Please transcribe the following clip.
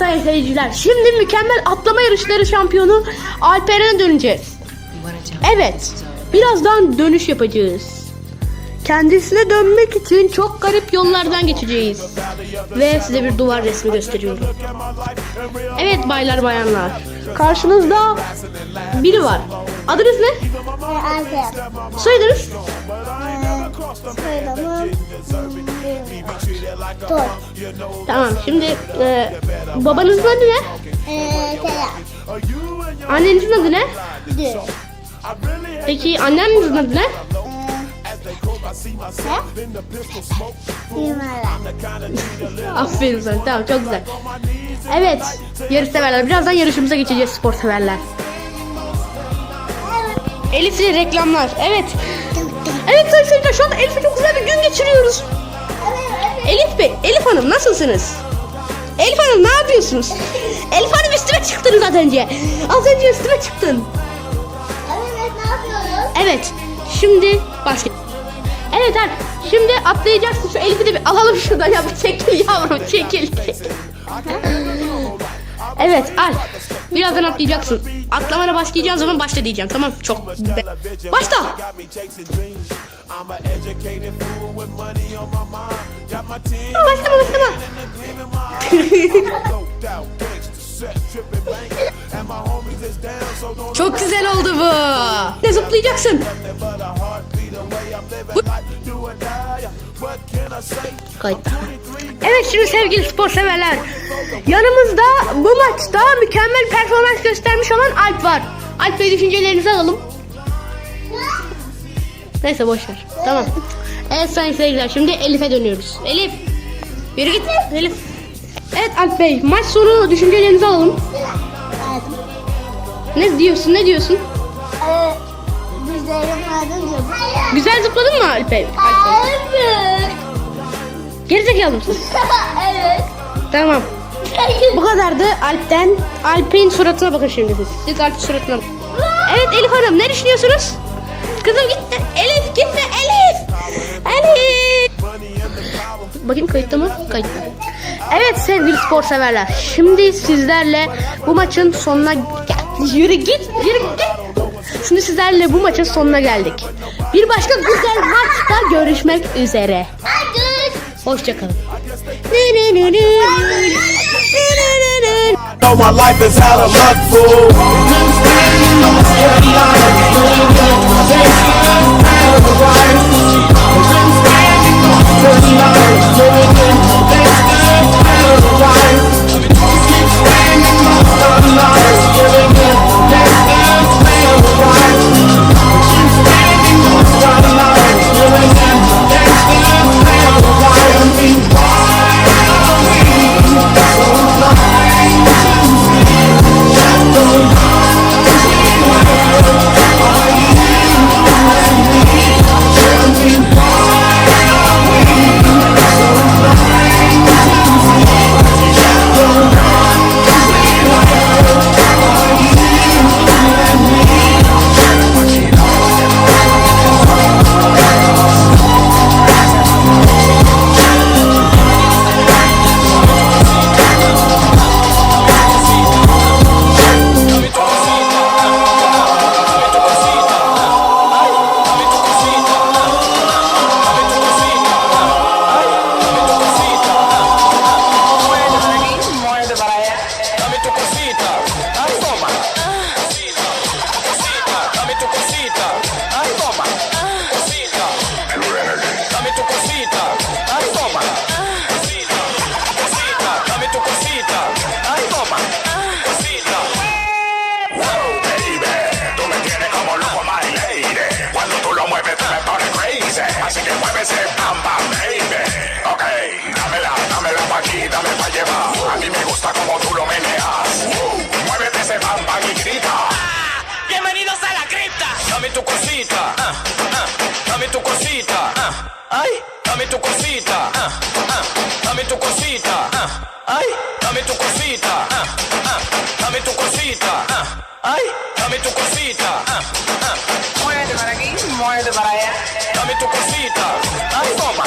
sayın seyirciler. Şimdi mükemmel atlama yarışları şampiyonu Alperen'e döneceğiz. Evet. Birazdan dönüş yapacağız. Kendisine dönmek için çok garip yollardan geçeceğiz. Ve size bir duvar resmi gösteriyorum. Evet baylar bayanlar. Karşınızda biri var. Adınız ne? Soyadınız? Soyadımı Tor. Tamam şimdi e, babanızın adı ne? Eee Teler. Annenizin adı ne? Dü. Peki annenizin adı ne? Numara. Aferin sana tamam çok güzel. Evet yarış severler. Birazdan yarışımıza geçeceğiz spor severler. Elif'le reklamlar. Evet. Evet seyirciler şu anda Elif'le çok güzel bir gün geçiriyoruz. Elif Bey, Elif Hanım nasılsınız? Elif Hanım ne yapıyorsunuz? Elif Hanım üstüme çıktınız az önce. Az önce üstüme çıktın. Evet ne yapıyoruz? Evet. Şimdi başla. Evet Alp. Şimdi atlayacaksın. Şu Elif'i de bir alalım şuradan ya. Çekil yavrum çekil. Evet Alp. Birazdan atlayacaksın. Atlamana başlayacağın zaman başla diyeceğim. Tamam çok. Başla. Başlama başlama. Çok güzel oldu bu. Ne zıplayacaksın? Bu- Kayıtta. Evet şimdi sevgili spor severler. Yanımızda bu maçta mükemmel performans göstermiş olan Alp var. Alp Bey düşüncelerinizi alalım. Neyse boşver. Tamam. Evet sayın seyirciler şimdi Elif'e dönüyoruz. Elif. Yürü git Elif. Evet Alp Bey maç sonu düşüncelerinizi alalım. Ne diyorsun ne diyorsun? Diyor. Güzel zıpladın mı Alp Bey? Evet. Gerizekalı mısın? evet. Tamam. Bu kadardı Alp'ten. Alp'in suratına bakın şimdi siz. Siz Alp'in suratına bakın. Evet Elif Hanım ne düşünüyorsunuz? Kızım gitme. Elif gitme Elif. Elif. Bakayım kayıtta mı? Kayıtta. Evet sevgili spor severler. Şimdi sizlerle bu maçın sonuna. Yürü git. Yürü git. Şimdi sizlerle bu maçın sonuna geldik. Bir başka güzel maçta görüşmek üzere. Hoşçakalın. Tu cosita. ah, Ay, dame tu cosita. ah, ah, Dame tu cosita. ah, Ay, dame tu cosita. ah, ah, Dame tu cosita. ah, Ay, dame tu cosita. ah, ah. Muévete para aquí, muévete para allá. Dame tu cosita. Ay, toma.